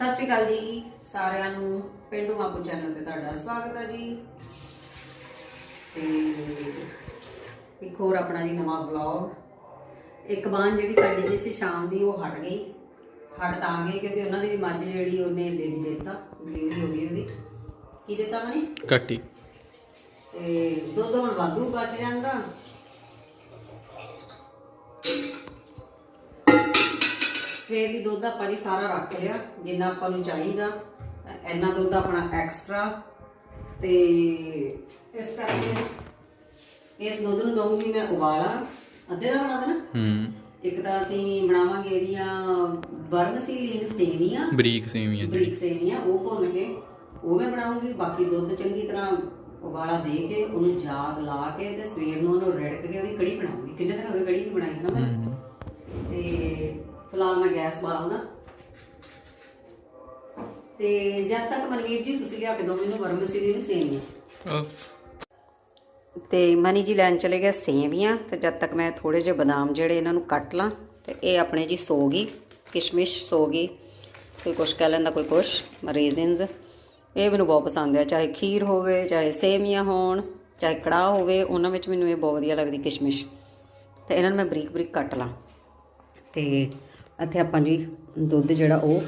ਸਤਿ ਸ਼੍ਰੀ ਅਕਾਲ ਜੀ ਸਾਰਿਆਂ ਨੂੰ ਪਿੰਡੂ ਮਾਪੂ ਚੈਨਲ ਤੇ ਤੁਹਾਡਾ ਸਵਾਗਤ ਹੈ ਜੀ। ਤੇ ਇੱਕ ਹੋਰ ਆਪਣਾ ਜੀ ਨਵਾਂ ਵਲੌਗ ਇੱਕ ਬਾਣ ਜਿਹੜੀ ਸਾਡੀ ਜੀ ਸੀ ਸ਼ਾਮ ਦੀ ਉਹ ਹਟ ਗਈ। ਹਟ ਤਾਂ ਗਈ ਕਿਉਂਕਿ ਉਹਨਾਂ ਦੀ ਵੀ ਮੱਝ ਜਿਹੜੀ ਉਹਨੇ ਬੇਬੀ ਦਿੱਤਾ ਡਿਲੀਵਰੀ ਹੋ ਗਈ ਉਹਦੀ। ਕੀ ਦਿੱਤਾ ਮਨੀ ਕੱਟੀ ਤੇ ਦੁੱਧ ਹੁਣ ਵਾਧੂ ਬਚ ਜਾਂਦਾ। ਸਵੇਰ ਦੀ ਦੁੱਧ ਆਪਾਂ ਜੀ ਸਾਰਾ ਰੱਖ ਲਿਆ ਜਿੰਨਾ ਆਪਾਂ ਨੂੰ ਚਾਹੀਦਾ। ਇੰਨਾ ਦੁੱਧ ਆਪਣਾ ਐਕਸਟਰਾ ਤੇ ਇਸ ਕਰਕੇ ਇਸ ਦੁੱਧ ਨੂੰ ਦਊਂਗੀ ਮੈਂ ਉਬਾਲਾ। ਅੱਧੇ ਦਾ ਬਣਾ ਦੇਣਾ? ਹੂੰ। ਇੱਕ ਤਾਂ ਅਸੀਂ ਬਣਾਵਾਂਗੇ ਇਹਦੀਆਂ ਵਰਮਸੀਲੀਨ ਸੇਵੀਆਂ। ਬਰੀਕ ਸੇਵੀਆਂ ਬਰੀਕ ਸੇਵੀਆਂ ਉਹ ਭੁੰਨ ਕੇ ਉਹ ਮੈਂ ਬਣਾਉਂਗੀ। ਬਾਕੀ ਦੁੱਧ ਚੰਗੀ ਤਰ੍ਹਾਂ ਉਬਾਲਾ ਦੇ ਕੇ ਉਹਨੂੰ ਜਾਗ ਲਾ ਕੇ ਤੇ ਸਵੇਰ ਨੂੰ ਉਹਨੂੰ ਰਿੜਕ ਕੇ ਉਹਦੀ ਕੜੀ ਬਣਾਉਂਗੀ। ਕਿੰਨੇ ਦਿਨ ਹੋ ਗਏ ਕੜੀ ਨਹੀਂ ਬਣਾਈ ਨਾ ਮੈਂ? ਫਿਲਹਾਲ ਮੈਂ ਗੈਸ ਬਾਲਦਾ ਤੇ ਜਦ ਤੱਕ ਮਨਵੀਰ ਜੀ ਤੁਸੀਂ ਲਿਆ ਕੇ ਦਿਓ ਮੈਨੂੰ ਵਰਮਸੀਲੀਨ ਸੇਵੀਆਂ ਉਹ ਤੇ ਮਨੀ ਜੀ ਲੈਣ ਚਲੇ ਗਏ ਸੇਵੀਆਂ ਤੇ ਜਦ ਤੱਕ ਮੈਂ ਥੋੜੇ ਜਿਹੇ ਬਦਾਮ ਜਿਹੜੇ ਇਹਨਾਂ ਨੂੰ ਕੱਟ ਲਾਂ ਤੇ ਇਹ ਆਪਣੇ ਜੀ ਸੋਗੀ ਕਿਸ਼ਮਿਸ਼ ਸੋਗੀ ਕੋਈ ਕੁਛ ਕਹਿ ਲੈਂਦਾ ਕੋਈ ਕੁਛ ਰੇਜ਼ਨਸ ਇਹ ਮੈਨੂੰ ਬਹੁਤ ਪਸੰਦ ਆ ਚਾਹੇ ਖੀਰ ਹੋਵੇ ਚਾਹੇ ਸੇਵੀਆਂ ਹੋਣ ਚਾਹੇ ਕੜਾਹ ਹੋਵੇ ਉਹਨਾਂ ਵਿੱਚ ਮੈਨੂੰ ਇਹ ਬਹੁਤ ਵਧੀਆ ਲੱਗਦੀ ਕਿਸ਼ਮਿਸ਼। ਤੇ ਇਹਨਾਂ ਨੂੰ ਮੈਂ ਬਰੀਕ ਬਰੀਕ ਕੱਟ ਲਾਂ। ਤੇ ਇੱਥੇ ਆਪਾਂ ਜੀ ਦੁੱਧ ਜਿਹੜਾ ਉਹ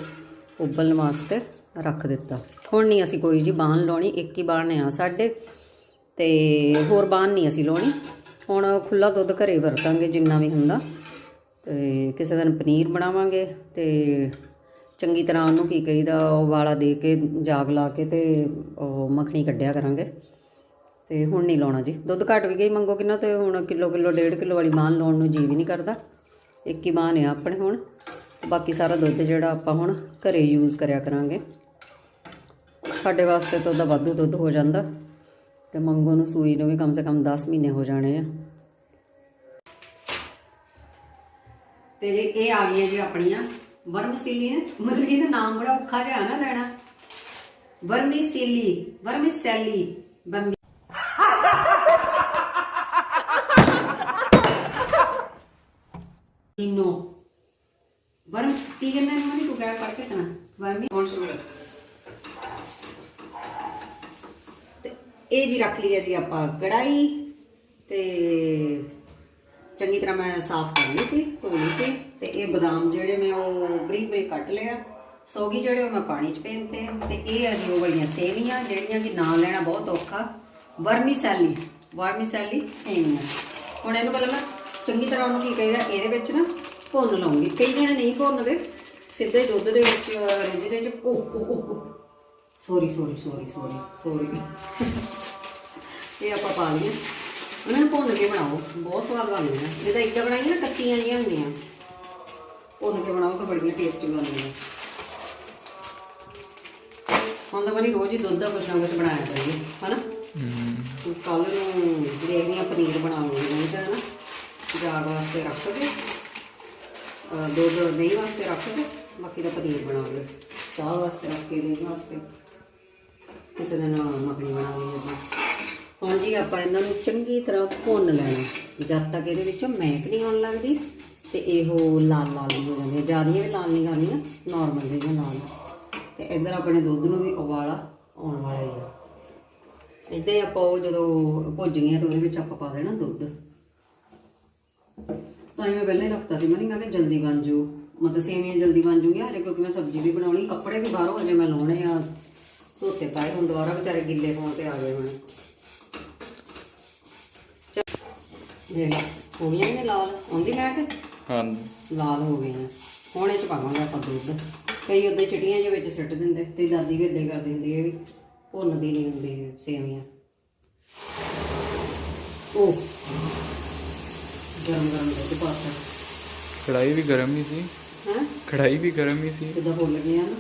ਉਬਲਣ ਵਾਸਤੇ ਰੱਖ ਦਿੱਤਾ। ਹੁਣ ਨਹੀਂ ਅਸੀਂ ਕੋਈ ਜੀ ਬਾਣ ਲਾਉਣੀ, ਇੱਕ ਹੀ ਬਾਣ ਆ ਸਾਡੇ, ਤੇ ਹੋਰ ਬਾਣ ਨਹੀਂ ਅਸੀਂ ਲਾਉਣੀ। ਹੁਣ ਖੁੱਲਾ ਦੁੱਧ ਘਰੇ ਵਰਤਾਂਗੇ ਜਿੰਨਾ ਵੀ ਹੁੰਦਾ, ਤੇ ਕਿਸੇ ਦਿਨ ਪਨੀਰ ਬਣਾਵਾਂਗੇ ਤੇ ਚੰਗੀ ਤਰ੍ਹਾਂ ਉਹਨੂੰ ਕੀ ਕਹੀਦਾ ਉਹ ਵਾਲਾ ਦੇ ਕੇ, ਜਾਗ ਲਾ ਕੇ ਤੇ ਉਹ ਮੱਖਣੀ ਕੱਢਿਆ ਕਰਾਂਗੇ। ਤੇ ਹੁਣ ਨਹੀਂ ਲਾਉਣਾ ਜੀ। ਦੁੱਧ ਘਟ ਵੀ ਗਈ ਮੰਗੋ ਕਿੰਨਾ, ਤੇ ਹੁਣ ਕਿਲੋ ਕਿਲੋ ਡੇਢ ਕਿਲੋ ਵਾਲੀ ਬਾਣ ਲਾਉਣ ਨੂੰ ਜੀ ਵੀ ਨਹੀਂ ਕਰਦਾ। ਇੱਕ ਹੀ ਬਾਣ ਆਪਣੇ ਹੁਣ। ਬਾਕੀ ਸਾਰਾ ਦੁੱਧ ਜਿਹੜਾ ਆਪਾਂ ਹੁਣ ਘਰੇ ਯੂਜ਼ ਕਰਿਆ ਕਰਾਂਗੇ। ਸਾਡੇ ਵਾਸਤੇ ਤਾਂ ਉਹਦਾ ਵਾਧੂ ਦੁੱਧ ਹੋ ਜਾਂਦਾ। ਤੇ ਮੰਗੋ ਨੂੰ ਸੂਈ ਨੂੰ ਵੀ ਕਮ ਸੇ ਕਮ 10 ਮਹੀਨੇ ਹੋ ਜਾਣੇ ਆ। ਤੇ ਜੀ ਇਹ ਆ ਗਈਆਂ ਜੀ ਆਪਣੀਆਂ, ਵਰਮਸੀਲੀਆਂ, ਮਤਲਬ ਕਿ ਇਹਦਾ ਨਾਮ ਬੜਾ ਔਖਾ ਜਿਹਾ ਨਾ ਲੈਣਾ। ਵਰਮੀਸੀਲੀ, ਵਰਮੀਸੈਲੀ ਬੰਬੀ ਇਨੋ ਵਰਮ ਕੀ ਕਹਿੰਦੇ ਨੇ ਮਨੀ ਤੂੰ ਕਹਿ ਪੜ ਕੇ ਸੁਣਾ ਵਰਮੀ ਕੌਣ ਸ਼ੁਰੂ ਇਹ ਜੀ ਰੱਖ ਲਈ ਹੈ ਜੀ ਆਪਾਂ ਕੜਾਈ ਤੇ ਚੰਗੀ ਤਰ੍ਹਾਂ ਮੈਂ ਸਾਫ਼ ਕਰ ਲਈ ਸੀ, ਧੋ ਲਈ ਸੀ ਤੇ ਇਹ ਬਦਾਮ ਜਿਹੜੇ ਮੈਂ ਉਹ ਬਰੀਕ ਬਰੀਕ ਕੱਟ ਲਿਆ ਸੋਗੀ ਜਿਹੜੇ ਉਹ ਮੈਂ ਪਾਣੀ ਚ ਭੇਜਤੇ ਤੇ ਇਹ ਆ ਜੀ ਉਹ ਵਾਲੀਆਂ ਸੇਵੀਆਂ ਜਿਹੜੀਆਂ ਕਿ ਨਾਂ ਲੈਣਾ ਬਹੁਤ ਔਖਾ। ਵਰਮੀ ਸੈਲੀ ਵਰਮੀ ਸੈਲੀ ਸੇਵੀਆਂ। ਹੁਣ ਇਹਨੂੰ ਪਹਿਲਾਂ ਮੈਂ ਚੰਗੀ ਤਰ੍ਹਾਂ ਉਹਨੂੰ ਕੀ ਕਹੀਦਾ, ਇਹਦੇ ਵਿੱਚ ਨਾ ਭੁੰਨ ਲਵਾਂਗੀ ਕਈ ਜਣੇ ਨਹੀਂ ਭੁੰਨਦੇ ਸਿੱਧੇ ਦੁੱਧ ਦੇ ਵਿੱਚ ਰਿੰਝ ਦੇ ਵਿੱਚ ਓ sorry sorry sorry sorry sorry ਇਹ ਆਪਾਂ ਪਾ ਲਈਏ। ਉਹਨਾਂ ਨੂੰ ਭੁੰਨ ਕੇ ਬਣਾਓ। ਬਹੁਤ ਸਵਾਦ ਬਣਦੀਆਂ ਜੇ ਤਾਂ ਇੱਦਾਂ ਬਣਾਈਆਂ ਨਾ ਕੱਚੀਆਂ ਜਿਹੀਆਂ ਹੁੰਦੀਆਂ। ਭੁੰਨ ਕੇ ਬਣਾਓ ਤਾਂ ਬੜੀਆਂ ਟੇਸਟੀ ਬਣਦੀਆਂ। ਹੁਣ ਤਾਂ ਬਣੀ ਰੋਜ਼ ਹੀ ਦੁੱਧ ਦਾ ਕੁਛ ਨਾ ਕੁਛ ਬਣਾਇਆ ਕਰੀਏ ਹਨਾ? ਹੂੰ। ਕੱਲ ਨੂੰ ਦੇਖਦੀ ਪਨੀਰ ਬਣਾਉਂਗੀ ਨਹੀਂ ਤਾਂ ਨਾ ਜਾਗ ਵਾਸਤੇ ਰੱਖ ਅਹ ਦੁੱਧ ਦਹੀਂ ਵਾਸਤੇ ਰੱਖ ਕੇ। ਬਾਕੀ ਦਾ ਪਨੀਰ ਬਣਾ ਲਓ। ਚਾਹ ਵਾਸਤੇ ਰੱਖ ਕੇ ਵਾਸਤੇ। ਕਿਸੇ ਦਿਨ ਮੱਖਣੀ ਬਣਾਉਂਗੀ ਆਪਾਂ ਹੁਣ ਜੀ ਆਪਾਂ ਇਹਨਾਂ ਨੂੰ ਚੰਗੀ ਤਰ੍ਹਾਂ ਭੁੰਨ ਲੈਣਾ। ਜਦ ਤੱਕ ਇਹਦੇ ਵਿੱਚੋਂ ਮਹਿਕ ਨਹੀਂ ਆਉਣ ਲੱਗਦੀ, ਤੇ ਇਹੋ ਲਾਲ ਲਾਲ ਹੋ ਜਾਂਦੀਆਂ ਜਿਆਦੀਆਂ ਵੀ ਲਾਲ ਨਹੀਂ ਕਰਨੀਆਂ ਨਾਰਮਲ ਜਿਹੀਆਂ ਲਾਲ ਤੇ ਇੱਧਰ ਆਪਣੇ ਦੁੱਧ ਨੂੰ ਵੀ ਉਬਾਲਾ ਆਉਣ ਵਾਲਾ ਹੀ ਆ। ਇਦਾਂ ਹੀ ਆਪਾਂ ਉਹ ਜਦੋਂ ਭੁੱਜ ਗਈਆਂ ਤਾਂ ਉਹਦੇ ਵਿੱਚ ਆਪਾਂ ਪਾ ਦੇਣਾ ਦੁੱਧ। ਤਾਂ ਹੀ ਮੈਂ ਪਹਿਲਾਂ ਹੀ ਰੱਖਤਾ ਸੀ। ਮੈਂ ਨਹੀਂ ਕਿ ਜਲਦੀ ਬਣ ਜੂ ਮਤਲਬ ਸੇਵੀਆਂ ਜਲਦੀ ਬਣ ਜੂਗੀਆਂ ਹਜੇ ਕਿਉਂਕਿ ਮੈਂ ਸਬਜ਼ੀ ਵੀ ਬਣਾਉਣੀ ਕੱਪੜੇ ਵੀ ਬਾਹਰੋਂ ਹਜੇ ਮੈਂ ਲਾਉਣੇ ਆ। ਧੋਤੇ ਪਾਏ ਹੁਣ ਦੁਬਾਰਾ ਵਿਚਾਰੇ ਗਿੱਲੇ ਹੋਣ ਤੇ ਆ ਗਏ ਹੁਣ। ਇਹ ਹੋ ਗਈਆਂ ਨੇ ਲਾਲ? ਆਉਂਦੀ ਮੈਂ ਕਿ? ਹਾਂ ਲਾਲ ਹੋ ਗਈਆਂ ਹੁਣ ਇਹ ਚ ਪਾਵਾਂਗੇ ਆਪਾਂ ਦੁੱਧ। ਕਈ ਉਹਦੇ ਚਿਟੀਆਂ ਜਿਹੇ ਵਿੱਚ ਸਿੱਟ ਦਿੰਦੇ ਤੇ ਦਾਦੀ ਵੀ ਹੀ ਕਰਦੀ ਹੁੰਦੀ ਇਹ ਵੀ ਭੁੰਨਦੀ ਨਹੀਂ ਹੁੰਦੀ ਸੇਵੀਆਂ। ਉਹ ਗਰਮ ਗਰਮ ਦੁੱਧ ਪਾਤਾ। ਕੜਾਈ ਵੀ ਗਰਮ ਹੀ ਸੀ। ਕੜਾਈ ਵੀ ਗਰਮ ਹੀ ਸੀ। ਕਿੱਦਾਂ ਫੁੱਲ ਗਈਆਂ ਨਾ?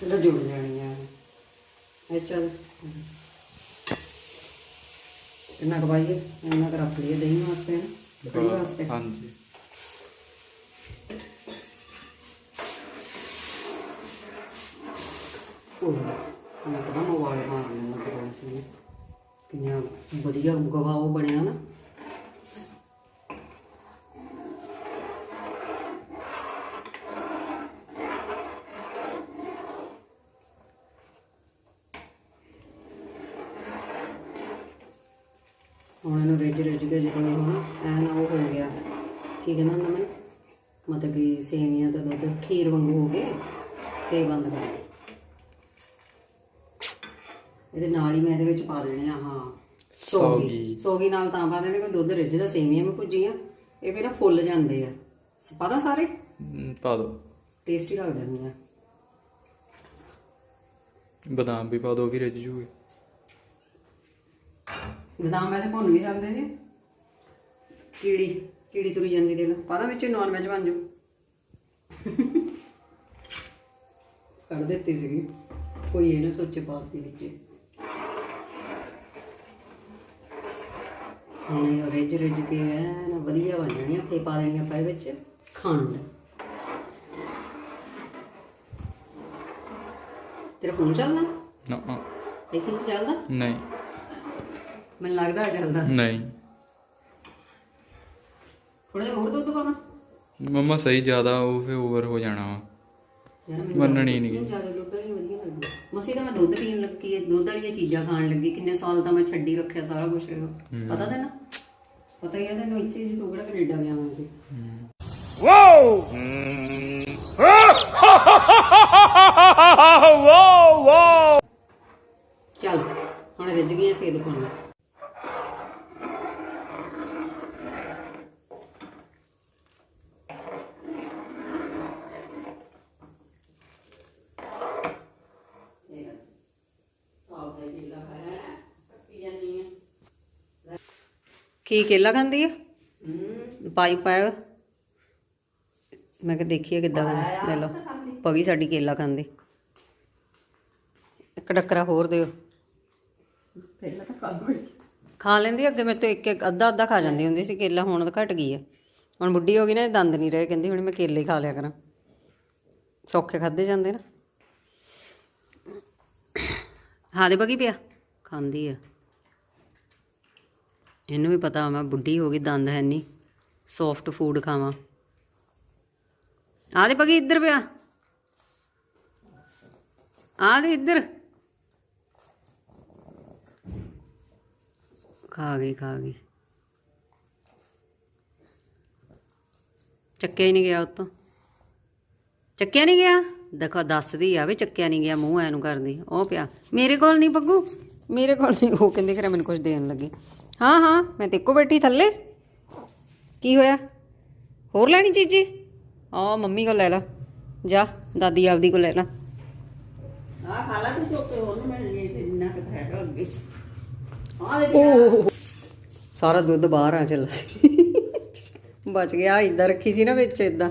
ਕਿੱਦਾਂ ਜੁੜ ਜਾਣੀਆਂ ਇਹ ਚੱਲ। ਇਹਨਾਂ ਕਵਾਈਏ ਇਹਨਾਂ ਕੁ ਰੱਖ ਲਈਏ ਦਹੀਂ ਵਾਸਤੇ ਨਾ ਕੜੀ ਵਾਸਤੇ। ਹਾਂਜੀ। ਉਹ ਮੈਂ ਤਾਂ ਮੋਬਾਈਲ ਮਾਰਨੇ ਨੂੰ ਕਿੰਨਾ ਵਧੀਆ ਗਵਾ ਉਹ ਬਣਿਆ ਨਾ ਹੁਣ ਇਹਨੂੰ ਰਿੱਝ ਰਿੱਝ ਕੇ ਜਦੋਂ ਇਹ ਹੁਣ ਐਨ ਉਹ ਹੋ ਗਿਆ ਕੀ ਕਹਿੰਦਾ ਹੁੰਦਾ ਮੈਨੂੰ ਮਤਲਬ ਕਿ ਸੇਵੀਆਂ ਦਾ ਦੁੱਧ ਖੀਰ ਵਾਂਗੂ ਹੋ ਗਏ ਤੇ ਬੰਦ ਕਰ ਦੇ। ਇਹਦੇ ਨਾਲ ਹੀ ਮੈਂ ਇਹਦੇ ਵਿੱਚ ਪਾ ਦੇਣੇ ਆ ਹਾਂ ਸੋਗੀ। ਸੌਗੀ। ਨਾਲ ਤਾਂ ਪਾ ਦੇਣੇ ਕਿ ਦੁੱਧ ਰਿੱਝਦਾ ਸੇਵੀਆਂ ਮੈਂ ਭੁੱਜੀਆਂ ਇਹ ਵੀ ਨਾ ਫੁੱਲ ਜਾਂਦੇ ਆ। ਪਤਾ ਸਾਰੇ? ਪਾ ਦੋ। ਟੇਸਟੀ ਲੱਗ ਜਾਂਦੀਆਂ ਬਦਾਮ ਵੀ ਪਾ ਦੋ ਵੀ ਰਿੱਝ ਜੂਗੇ। ਬਦਾਮ ਵੈਸੇ ਭੁੰਨ ਵੀ ਸਕਦੇ ਸੀ ਕੀੜੀ ਕੀੜੀ ਤੁਰੀ ਜਾਂਦੀ ਦੇ ਲੋ ਪਤਾ ਵਿੱਚ ਨਾਨ ਵੈਜ ਬਣ ਜੂ ਕੱਢ ਦਿੱਤੀ ਸੀਗੀ। ਕੋਈ ਇਹ ਨਾ ਸੋਚੇ ਪਾਤੀ ਵਿੱਚ। ਹੁਣ ਇਹ ਰਿੱਝ ਰਿੱਝ ਕੇ ਐਨ ਵਧੀਆ ਬਣ ਜਾਣੀਆਂ ਤੇ ਪਾ ਦੇਣੀਆਂ ਆਪਾਂ ਇਹਦੇ ਵਿੱਚ ਖੰਡ ਤੇਰਾ ਫੋਨ ਚੱਲਦਾ? ਨਾ। ਨਾ, ਦੇਖੀ ਚੱਲਦਾ? ਨਹੀਂ। ਮੈਨੂੰ ਲੱਗਦਾ ਚੱਲਦਾ। ਨਹੀਂ। ਥੋੜਾ ਜਿਹਾ ਹੋਰ ਦੁੱਧ ਪਾਣਾ ਮਮਾ ਸਹੀ ਜ਼ਿਆਦਾ ਉਹ ਫੇ ਓਵਰ ਹੋ ਜਾਣਾ ਵਾ। ਮੰਨਣੀ ਨਹੀਂ ਜ਼ਿਆਦਾ ਦੁੱਧ ਵਾਲੀ ਵਧੀਆ ਲੱਗਦੀ ਮਸੀ ਤਾਂ ਮੈਂ ਦੁੱਧ ਪੀਣ ਲੱਗੀ ਦੁੱਧ ਵਾਲੀਆਂ ਚੀਜ਼ਾਂ ਖਾਣ ਲੱਗੀ ਕਿੰਨੇ ਸਾਲ ਤਾਂ ਮੈਂ ਛੱਡੀ ਰੱਖਿਆ ਸਾਰਾ ਕੁਝ ਪਤਾ ਤੈਨੂੰ? ਪਤਾ ਹੀ ਹੈ ਤੈਨੂੰ ਇੱਥੇ ਜੀ ਤੂੰ ਕਿਹੜਾ ਕੈਨੇਡਾ ਗਿਆ ਹੋਇਆ ਸੀ? ਚੱਲ ਹੁਣ ਰਿੱਝ ਗਈਆਂ ਫੇਰ ਦਿਖਾਉਣਾ ਕੀ ਕੇਲਾ ਖਾਂਦੀ ਆ? ਪਾਈ ਪਾਇਆ ਮੈਂ ਕਿ ਦੇਖੀਏ ਕਿੱਦਾਂ ਲੈ ਲਓ। ਪਵੀ ਸਾਡੀ ਕੇਲਾ ਖਾਂਦੀ। ਇੱਕ ਡੱਕਰਾ ਹੋਰ ਦਿਓ। ਪਹਿਲਾਂ ਤਾਂ ਕੰਮ ਖਾ ਲੈਂਦੀ ਅੱਗੇ ਮੈਂ ਤੋਂ ਇੱਕ ਇੱਕ ਅੱਧਾ ਅੱਧਾ ਖਾ ਜਾਂਦੀ ਹੁੰਦੀ ਸੀ ਕੇਲਾ ਹੁਣ ਤਾਂ ਘਟ ਗਈ ਆ। ਹੁਣ ਬੁੱਢੀ ਹੋ ਗਈ ਨਾ ਇਹ ਦੰਦ ਨਹੀਂ ਰਹੇ ਕਹਿੰਦੀ ਹੁਣ ਮੈਂ ਕੇਲੇ ਹੀ ਖਾ ਲਿਆ ਕਰਾਂ। ਸੌਖੇ ਖਾਦੇ ਜਾਂਦੇ ਨਾ। ਹਾਂ ਦੇ ਬਗੀ ਪਿਆ। ਖਾਂਦੀ ਆ। ਇਹਨੂੰ ਵੀ ਪਤਾ ਮੈਂ ਬੁੱਢੀ ਹੋ ਗਈ, ਦੰਦ ਹੈ ਨਹੀਂ ਸੌਫਟ ਫੂਡ ਖਾਵਾਂ। ਆ ਦੇ ਬਗੀ ਇੱਧਰ ਪਿਆ। ਆ ਦੇ ਇੱਧਰ। ਖਾ ਗਈ ਖਾ ਗਈ। ਚੱਕਿਆ ਹੀ ਨਹੀਂ ਗਿਆ ਉਤੋਂ। ਚੱਕਿਆ ਨਹੀਂ ਗਿਆ? ਦੇਖੋ, ਦੱਸਦੀ ਆ ਵੀ ਚੱਕਿਆ ਨਹੀਂ ਗਿਆ, ਮੂੰਹ ਐਨੂੰ ਨੂੰ ਕਰਦੀ। ਉਹ ਪਿਆ। ਮੇਰੇ ਕੋਲ ਨਹੀਂ ਪੱਗੂ। ਮੇਰੇ ਕੋਲ ਨਹੀਂ ਉਹ ਕਹਿੰਦੇ ਖਰੇ ਮੈਨੂੰ ਕੁਝ ਦੇਣ ਲੱਗੇ। ਹਾਂ ਹਾਂ ਮੈਂ ਤੇ ਇੱਕੋ ਬੈਠੀ ਥੱਲੇ। ਕੀ ਹੋਇਆ? ਹੋਰ ਲੈਣੀ ਚੀਜ਼ੀ? ਆ ਮੰਮੀ ਕੋਲ ਲੈ ਲਾ। ਜਾ ਦਾਦੀ ਆਪਦੀ ਕੋਲ ਲੈ ਲਾ। ਆ ਖਾ ਲਾ ਤੂੰ ਚੁੱਪ। ਹੋਰ ਮਿਲ ਲਈ ਤੇ ਇੰਨਾ ਕੁ ਹੈਗਾ ਅੱਗੇ। ਆ ਦੇ ਓਹ। ਸਾਰਾ ਦੁੱਧ ਬਾਹਰ ਆ ਚੱਲਾ ਸੀ। ਬਚ ਗਿਆ ਇਦਾਂ ਰੱਖੀ ਸੀ ਨਾ ਵਿੱਚ ਇਦਾਂ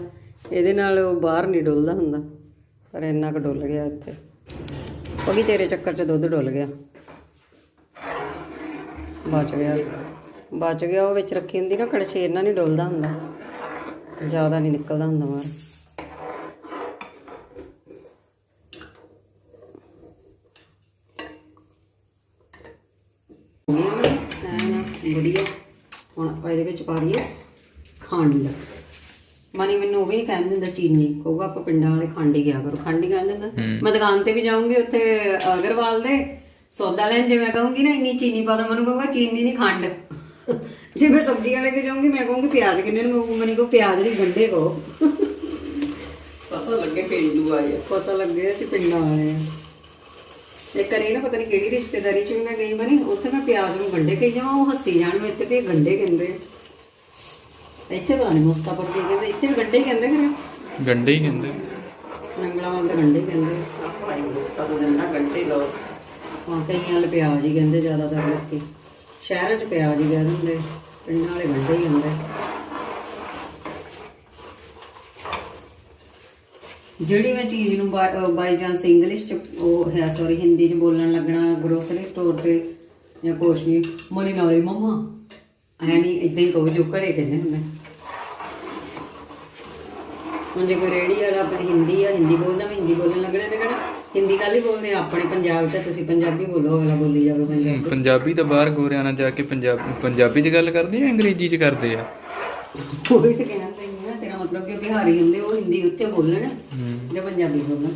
ਇਹਦੇ ਨਾਲ ਉਹ ਬਾਹਰ ਨਹੀਂ ਡੁੱਲਦਾ ਹੁੰਦਾ। ਪਰ ਇੰਨਾ ਕੁ ਡੁੱਲ ਗਿਆ ਇੱਥੇ। ਉਹ ਵੀ ਤੇਰੇ ਚੱਕਰ 'ਚ ਦੁੱਧ ਡੁੱਲ ਗਿਆ। ਬਚ ਗਿਆ। ਬਚ ਗਿਆ ਉਹ ਵਿੱਚ ਰੱਖੀ ਹੁੰਦੀ ਨਾ ਕੜਛੇ ਇਹਨਾਂ ਨਹੀਂ ਡੁੱਲਦਾ ਹੁੰਦਾ। ਜ਼ਿਆਦਾ ਨਹੀਂ ਨਿਕਲਦਾ ਹੁੰਦਾ ਬਾਹਰ। ਹੁਣ ਆਪਾਂ ਇਹਦੇ ਵਿੱਚ ਪਾ ਦਈਏ ਖੰਡ। ਮਨੀ ਮੈਨੂੰ ਉਹ ਵੀ ਕਹਿਣ ਦਿੰਦਾ ਚੀਨੀ। ਕਹੂਗਾ ਆਪਾਂ ਪਿੰਡਾਂ ਵਾਲੇ ਖੰਡ ਹੀ ਗਿਆ ਕਰੋ? ਖੰਡ ਹੀ ਕਹਿ ਦਿੰਦਾ ਮੈਂ ਦੁਕਾਨ ਤੇ ਵੀ ਜਾਊਂਗੀ ਉੱਥੇ ਅਗਰਵਾਲ ਦੇ। ਸੌਦਾ ਲੈਣ ਜੇ ਮੈਂ ਕਹੂੰਗੀ ਨਾ ਇੰਨੀ ਚੀਨੀ ਪਾ ਦੋ ਮੈਨੂੰ ਕਹੂਗਾ ਚੀਨੀ ਨਹੀਂ ਖੰਡ। ਜੇ ਮੈਂ ਸਬਜ਼ੀਆਂ ਲੈ ਕੇ ਜਾਊਂਗੀ ਮੈਂ ਕਹੂੰਗੀ ਪਿਆਜ਼ ਕਿੰਨੇ ਨੂੰ ਕਹੂੰਗੀ ਮਨੀ ਕੋ ਪਿਆਜ਼ ਨਹੀਂ ਗੰਢੇ ਕੋ ਪਤਾ ਲੱਗੇ ਪੇਂਡੂ ਆਏ ਪਤਾ ਲੱਗੇ ਅਸੀਂ ਪਿੰਡਾਂ ਵਾਲੇ ਆ। ਇੱਕ ਵਾਰੀ ਨਾ ਪਤਾ ਨਹੀਂ ਕਿਹੜੀ ਰਿਸ਼ਤੇਦਾਰੀ ਚ ਮੈਂ ਗਈ ਬਣੀ ਉੱਥੇ ਮੈਂ ਪਿਆਜ਼ ਨੂੰ ਗੰਢੇ ਕਹੀ ਜਾਵਾਂ ਉਹ ਹੱਸੀ ਜਾਣ ਮੇਰੇ ਤੇ ਵੀ ਇਹ ਗੰਢੇ ਕਹਿੰਦੇ। ਇੱਥੇ ਤਾਂ ਨਹੀਂ ਮੁਸਤਾਫਰ ਕੀ ਕਹਿੰਦੇ ਇੱਥੇ ਵੀ ਗੰਢੇ ਹੀ ਕਹਿੰਦੇ ਕਿ ਗੰਡੇ ਹੀ ਕਹਿੰਦੇ। ਨੰਗਲਾ ਵਾਲ ਤਾਂ ਗੰਢੇ ਕਹਿੰਦੇ ਆ। ਭਾਈ ਕਦੋਂ ਦਿਨ ਨਾ ਘੰਟੇ ਲੋ ਹਾਂ, ਕਈਆਂ ਵਾਲੇ ਪਿਆਜ਼ ਹੀ ਕਹਿੰਦੇ ਜ਼ਿਆਦਾਤਰ ਲੋਕੀ। ਸ਼ਹਿਰਾਂ 'ਚ ਪਿਆਜ਼ ਹੀ ਕਹਿੰਦੇ ਹੁੰਦੇ ਪਿੰਡਾਂ ਵਾਲੇ ਗੰਢੇ ਹੀ ਕਹਿੰਦੇ ਜਿਹੜੀ ਮੈਂ ਚੀਜ਼ ਨੂੰ ਬਾਈ ਚਾਂਸ ਇੰਗਲਿਸ਼ ਚ ਉਹ ਹੈ ਸੌਰੀ ਹਿੰਦੀ ਚ ਬੋਲਣ ਲੱਗਣਾ ਗਰੋਸਰੀ ਸਟੋਰ ਤੇ ਜਾਂ ਕੁਛ ਵੀ ਮਨੀ ਨਾਲੇ ਮਮਾ, ਐ ਨਹੀਂ ਇਦਾਂ ਹੀ ਕਹੋ, ਜੋ ਘਰੇ ਕਹਿੰਦੇ ਹੁੰਦੇ। ਹੁਣ ਜੇ ਕੋਈ ਰੇੜੀ ਵਾਲਾ ਆਪਣੀ ਹਿੰਦੀ ਆ, ਹਿੰਦੀ ਬੋਲਦਾ, ਮੈਂ ਹਿੰਦੀ ਬੋਲਣ ਲੱਗਣਾ ਤੇ ਕਹਿਣਾ ਹਿੰਦੀ ਕੱਲ ਬੋਲਦੇ ਆ ਆਪਣੇ ਪੰਜਾਬ ਤੇ ਤੁਸੀਂ ਪੰਜਾਬੀ ਬੋਲੋ ਅਗਲਾ ਬੋਲੀ ਜਾਵੇ ਪੰਜਾਬੀ। ਪੰਜਾਬੀ ਤਾਂ ਬਾਹਰ ਗੋਰਿਆਂ ਨਾਲ ਜਾ ਕੇ ਪੰਜਾਬ ਪੰਜਾਬੀ 'ਚ ਗੱਲ ਕਰਦੇ ਆ ਅੰਗਰੇਜ਼ੀ 'ਚ ਕਰਦੇ ਆ? ਉਹੀ ਤੇ ਕਹਿਣਾ ਚਾਹੀਦਾ ਨਾ ਤੇਰਾ ਮਤਲਬ ਕਿ ਬਿਹਾਰੀ ਹੁੰਦੇ ਉਹ ਹਿੰਦੀ ਉੱਤੇ ਬੋਲਣ ਜਾਂ ਪੰਜਾਬੀ ਬੋਲਣ।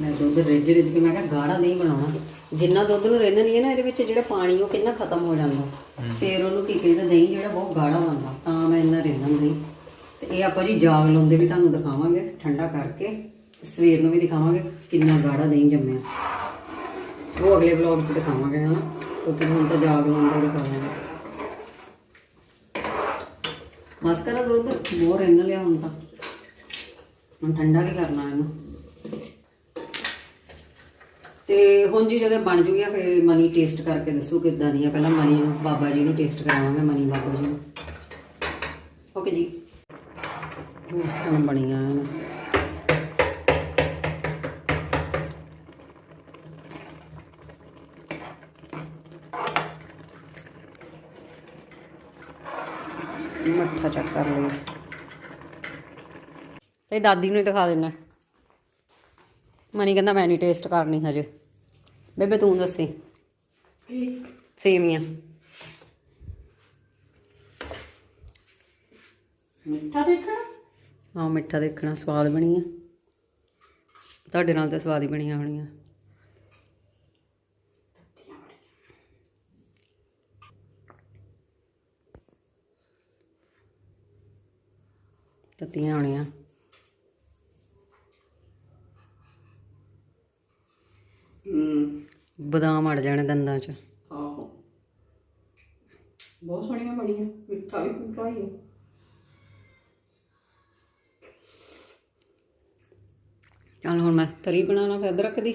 ਮੈਂ ਦੁੱਧ ਰਿੱਝ ਰਿੱਝ ਕੇ ਮੈਂ ਕਿਹਾ ਗਾੜਾ ਨਹੀਂ ਬਣਾਉਣਾ। ਜਿੰਨਾ ਦੁੱਧ ਨੂੰ ਰਿੰਨਦੀ ਹੈ ਨਾ ਇਹਦੇ ਵਿੱਚ ਜਿਹੜਾ ਪਾਣੀ ਉਹ ਕਿੰਨਾ ਖਤਮ ਹੋ ਜਾਂਦਾ। ਫਿਰ ਉਹਨੂੰ ਕੀ ਕਹਿੰਦਾ ਦਹੀਂ ਜਿਹੜਾ ਬਹੁਤ ਗਾੜਾ ਬਣਦਾ ਤਾਂ ਮੈਂ ਇੰਨਾ ਰਿੰਨਣ ਦੀ ਤੇ ਇਹ ਆਪਾਂ ਜੀ ਜਾਗ ਲਾਉਂਦੇ ਵੀ ਤੁਹਾਨੂੰ ਦਿਖਾਵਾਂਗੇ ਠੰਡਾ ਕਰਕੇ। ਸਵੇਰ ਨੂੰ ਵੀ ਦਿਖਾਵਾਂਗੇ ਕਿੰਨਾ ਗਾੜਾ ਦਹੀਂ ਜੰਮਿਆ। ਉਹ ਅਗਲੇ ਵਲੌਗ 'ਚ ਦਿਖਾਵਾਂਗੇ, ਹਨਾ? ਕਿਉਂਕਿ ਹੁਣ ਤਾਂ ਜਾਗ ਲਾਉਂਦੇ ਦਿਖਾਵਾਂਗੇ ਮਸਕਰਾ ਦੁੱਧ ਬਹੁਤ ਰਿੰਨ ਲਿਆ ਹੁਣ ਤਾਂ। ਹੁਣ ਠੰਡਾ ਵੀ ਕਰਨਾ ਇਹਨੂੰ। ਤੇ ਹੁਣ ਜੀ ਜਦੋਂ ਬਣ ਜੂਗੀ ਫਿਰ ਮਨੀ ਟੇਸਟ ਕਰਕੇ ਦੱਸੂ ਕਿੱਦਾਂ ਦੀ ਆ। ਪਹਿਲਾਂ ਮਨੀ ਨੂੰ, ਬਾਬਾ ਜੀ ਨੂੰ ਟੇਸਟ ਕਰਾਵਾਂਗੇ, ਮਨੀ ਬਾਬਾ ਜੀ ਨੂੰ। ਓਕੇ ਜੀ। ਹੁਣ ਬਣੀਆਂ ਹਨ ਮੱਠਾ ਚੱਕ ਕਰ ਲਈ ਤੇ ਦਾਦੀ ਨੂੰ ਹੀ ਦਿਖਾ ਦੇਣਾ ਮਨੀ ਕਹਿੰਦਾ ਮੈਂ ਨਹੀਂ ਟੇਸਟ ਕਰਨੀ ਹਜੇ। ਬੇਬੇ ਤੂੰ ਦੱਸੀ। ਕੀ ਸੇਵੀਆਂ ਮਿੱਠਾ ਦੇਖਣਾ? ਆਹ ਮਿੱਠਾ ਦੇਖਣਾ ਸਵਾਦ ਬਣੀ ਆ ਤੁਹਾਡੇ ਨਾਲ ਤਾਂ ਸਵਾਦ ਹੀ ਬਣੀਆਂ ਹੋਣੀਆਂ। ਤੱਤੀਆਂ ਹੋਣੀਆਂ। ਹੂੰ। ਬਦਾਮ ਅੜ ਜਾਣੇ ਦੰਦਾਂ 'ਚ। ਆਹੋ। ਬਹੁਤ ਸੋਹਣੀਆਂ ਬਣੀਆਂ ਮਿੱਠਾ ਵੀ ਪੂਰਾ ਹੀ ਹੈ ਚੱਲ ਹੁਣ ਮੈਂ ਤਰੀ ਬਣਾਉਣਾ ਫਿਰ ਅਦਰਕ ਦੀ।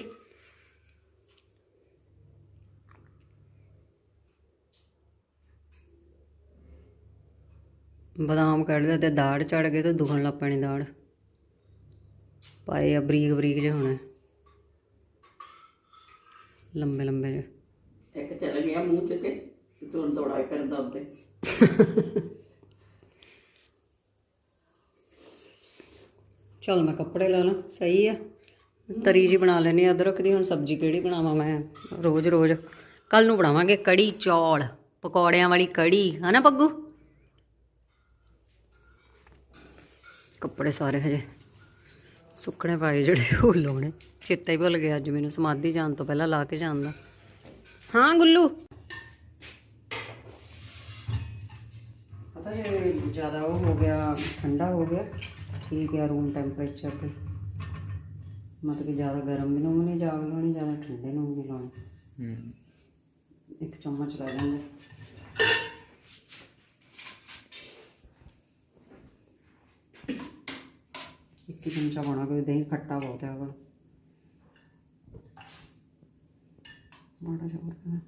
ਬਦਾਮ ਕੱਢ ਲਿਆ ਤੇ ਦਾੜ ਚੜ ਗਏ ਤੇ ਦੁਖਣ ਲੱਗ ਪੈਣੀ ਦਾੜ। ਪਾਏ ਆ ਬਰੀਕ ਬਰੀਕ ਜਿਹੇ ਹੋਣੇ। ਲੰਬੇ ਲੰਬੇ ਜਿਹੇ। ਇੱਕ ਚੱਲ ਗਿਆ ਮੂੰਹ ਚ ਤੇ ਤੁਰ ਦੌੜਾ ਕਰਦਾ ਉੱਤੇ ਚਲ ਮੈਂ ਕੱਪੜੇ ਲਾ ਲਾਂ ਸਹੀ ਆ। ਤਰੀ ਜੀ ਬਣਾ ਲੈਣੀ ਅਦਰਕ ਦੀ ਹੁਣ ਸਬਜ਼ੀ ਕਿਹੜੀ ਬਣਾਵਾਂ ਮੈਂ? ਰੋਜ਼ ਰੋਜ਼। ਕੱਲ ਨੂੰ ਬਣਾਵਾਂਗੇ ਕੜੀ ਚੌਲ ਪਕੌੜਿਆਂ ਵਾਲੀ ਕੜੀ ਹਨਾ ਪੱਗੂ? ਕੱਪੜੇ ਸਾਰੇ ਹਜੇ ਸੁੱਕਣੇ ਪਾਏ ਜਿਹੜੇ ਉਹ ਲਾਉਣੇ। ਚੇਤਾ ਹੀ ਭੁੱਲ ਗਿਆ ਅੱਜ ਮੈਨੂੰ ਸਮਾਧੀ ਜਾਣ ਤੋਂ ਪਹਿਲਾਂ ਲਾ ਕੇ ਜਾਣ ਦਾ। ਹਾਂ ਗੁੱਲੂ। ਪਤਾ ਜੇ ਜ਼ਿਆਦਾ ਉਹ ਹੋ ਗਿਆ ਠੰਡਾ ਹੋ ਗਿਆ। ਠੀਕ ਹੈ ਰੂਮ ਟੈਂਪਰੇਚਰ ਤੇ। ਮਤਲਬ ਕਿ ਜ਼ਿਆਦਾ ਗਰਮ ਵੀ ਨਹੀਂ ਜਾਗ ਲਾਉਣੀ ਜ਼ਿਆਦਾ ਠੰਡੇ ਨੂੰ ਵੀ ਨਹੀਂ ਲਾਉਣੀ। ਹੂੰ। ਇੱਕ ਚਮਚ ਲੈ ਲਾਂਗੇ ਇੱਕ ਚਮਚਾ ਪਾਉਣਾ, ਕੋਈ ਦਹੀਂ ਖੱਟਾ ਬਹੁਤ ਹੈ ਉਹ ਮਾੜਾ ਜਿਹਾ ਹੋਰ ਪਾਉਣਾ।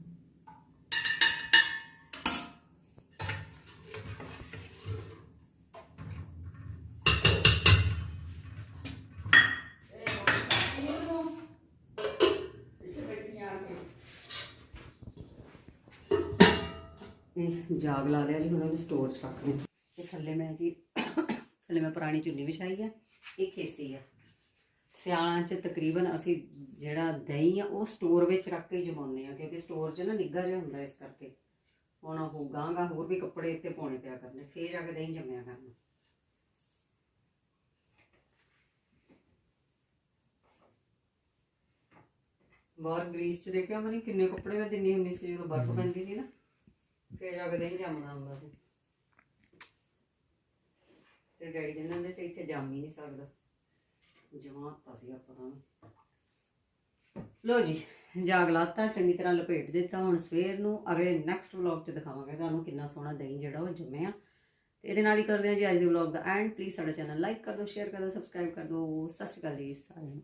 ਇਹ ਜਾਗ ਲਾ ਲਿਆ ਜੀ, ਹੁਣ ਇਹਨੂੰ ਸਟੋਰ 'ਚ ਰੱਖ ਤੇ ਥੱਲੇ ਮੈਂ ਜੀ, ਥੱਲੇ ਮੈਂ ਪੁਰਾਣੀ ਚੁੰਨੀ ਵਿਛਾਈ ਆ। ਇਹ ਖੇਸੀ ਆ। ਸਿਆਲਾਂ 'ਚ ਤਕਰੀਬਨ ਅਸੀਂ ਜਿਹੜਾ ਦਹੀਂ ਆ ਉਹ ਸਟੋਰ ਵਿੱਚ ਰੱਖ ਕੇ ਜਮਾਉਂਦੇ ਆ ਕਿਉਂਕਿ ਸਟੋਰ 'ਚ ਨਾ ਨਿੱਘਾ ਜਿਹਾ ਹੁੰਦਾ ਇਸ ਕਰਕੇ। ਹੁਣ ਉਹ ਗਾਂਗਾ ਹੋਰ ਵੀ ਕੱਪੜੇ ਇੱਥੇ ਪਾਉਣੇ ਪਿਆ ਕਰਨੇ ਫੇਰ ਜਾ ਕੇ ਦਹੀਂ ਜੰਮਿਆ ਕਰਨਾ। ਬਾਹਰ ਗ੍ਰੀਸ 'ਚ ਦੇਖਿਆ ਮਨੀ ਕਿੰਨੇ ਕੱਪੜੇ ਮੈਂ ਦਿੰਨੀ ਹੁੰਦੀ ਸੀ ਜਦੋਂ ਬਰਫ਼ ਪੈਂਦੀ ਸੀ ਨਾ ਫੇਰ ਜਾ ਕੇ ਦਹੀਂ ਜੰਮਦਾ ਹੁੰਦਾ ਸੀ। ਤੇ ਡੈਡੀ ਕਹਿੰਦੇ ਹੁੰਦੇ ਸੀ ਇੱਥੇ ਜੰਮ ਹੀ ਨਹੀਂ ਸਕਦਾ। ਜਮਾਤਾ ਸੀ ਆਪਾਂ ਨੂੰ ਲੋ ਜੀ, ਜਾਗ ਲਾਤਾ, ਚੰਗੀ ਤਰ੍ਹਾਂ ਲਪੇਟ ਦਿੱਤਾ। ਹੁਣ ਸਵੇਰ ਨੂੰ ਅਗਲੇ ਨੈਕਸਟ ਵਲੌਗ 'ਚ ਦਿਖਾਵਾਂਗੇ ਤੁਹਾਨੂੰ ਕਿੰਨਾ ਸੋਹਣਾ ਦਹੀਂ ਜਿਹੜਾ ਉਹ ਜੰਮਿਆ। ਤੇ ਇਹਦੇ ਨਾਲ ਹੀ ਕਰਦੇ ਹਾਂ ਜੀ ਅੱਜ ਦੇ ਵਲੌਗ ਦਾ ਐਂਡ ਪਲੀਜ਼ ਸਾਡਾ ਚੈਨਲ ਲਾਈਕ ਕਰ ਦਿਓ ਸ਼ੇਅਰ ਕਰ ਦਿਓ ਸਬਸਕ੍ਰਾਈਬ ਕਰ ਦਿਓ। ਸਤਿ ਸ਼੍ਰੀ ਅਕਾਲ ਜੀ, ਸਾਰਿਆਂ ਨੂੰ।